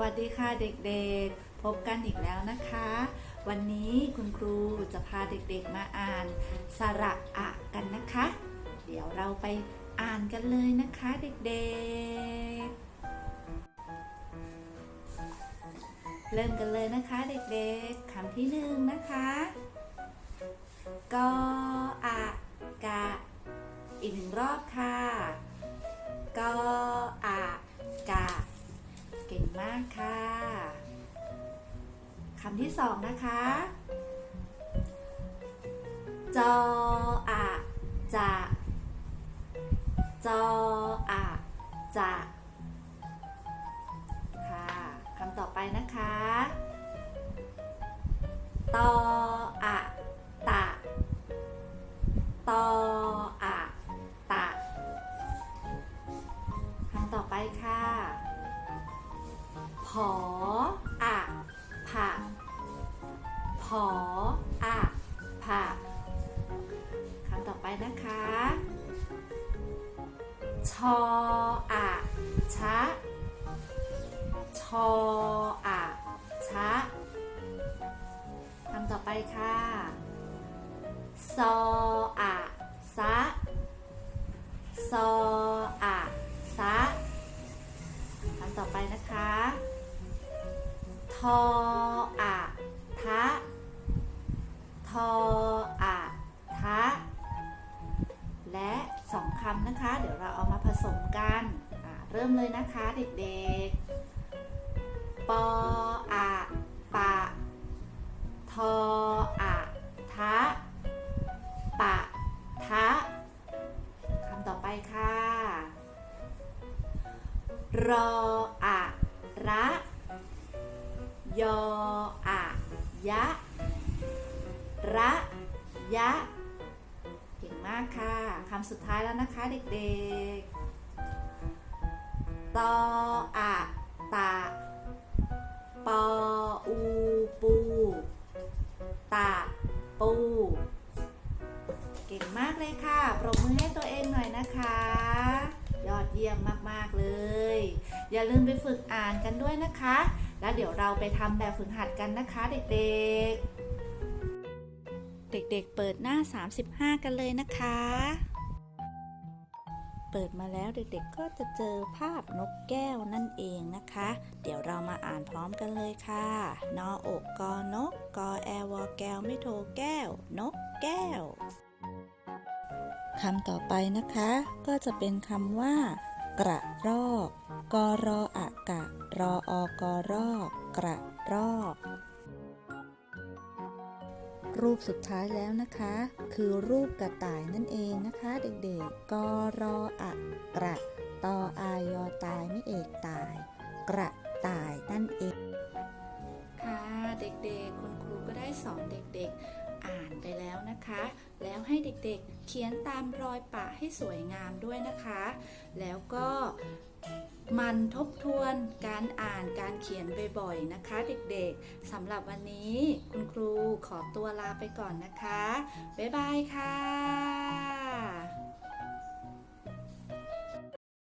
วัสดีค่ะเด็กๆ พบกันอีกแล้วนะคะ วันนี้คุณครูจะพาเด็กๆมาอ่านสระอะกันนะคะ เดี๋ยวเราไปอ่านกันเลยนะคะเด็กๆ เริ่มกันเลยนะคะเด็กๆคำที่หนึ่งนะคะกออากะอีกหนึ่งรอบค่ะกออากะก่ง มากค่ะคำที่สองนะคะ จออะจะจออะจะค่ะคำต่อไปนะคะตออะตะตอ ผออะผะผออะผะคำต่อไปนะคะชออะชะชออะชะคำต่อไปค่ะซออะซะซออะซะคำต่อไปนะคะ ออะทะทออะทะและสองคำนะคะ เดี๋ยวเราเอามาผสมกันเริ่มเลยนะคะเด็กๆ ปออะปะ ทออะทะ ปะ ทะ คำต่อไปค่ะ รออะระ ยออะยะ ระยะ เก่งมากค่ะ คำสุดท้ายแล้วนะคะเด็กๆ ตออะตะปออูปูตะปู เก่งมากเลยค่ะ ปรบมือให้ตัวเองหน่อยนะคะ ยอดเยี่ยมมากๆเลย อย่าลืมไปฝึกอ่านกันด้วยนะคะ แล้วเดี๋ยวเราไปทำแบบฝึกหัดกันนะคะเด็กๆ เด็กๆ เปิดหน้า 35 กันเลยนะคะ เปิดมาแล้วเด็กๆ ก็จะเจอภาพนกแก้วนั่นเองนะคะ เดี๋ยวเรามาอ่านพร้อมกันเลยค่ะนออกกอนกกอแอวอแก้วไม่โทแก้ว นกแก้วคำต่อไปนะคะ ก็จะเป็นคำว่า กระรอกกรออะกะ รออกรอกกระรอก รูปสุดท้ายแล้วนะคะ คือรูปกระต่ายนั่นเองนะคะ เด็กๆกรออะกระตออายอตายไม่เอกตาย กระต่ายนั่นเอง ค่ะเด็กๆ คุณครูก็ได้สอนเด็กๆ อ่านไปแล้วนะคะ แล้วให้เด็กๆ เขียนตามรอยปะให้สวยงามด้วยนะคะ แล้วก็ มันทบทวนการอ่านการเขียนบ่อยๆ นะคะ เด็กๆสำหรับวันนี้คุณครูขอตัวลาไปก่อนนะคะ บ๊ายบายค่ะ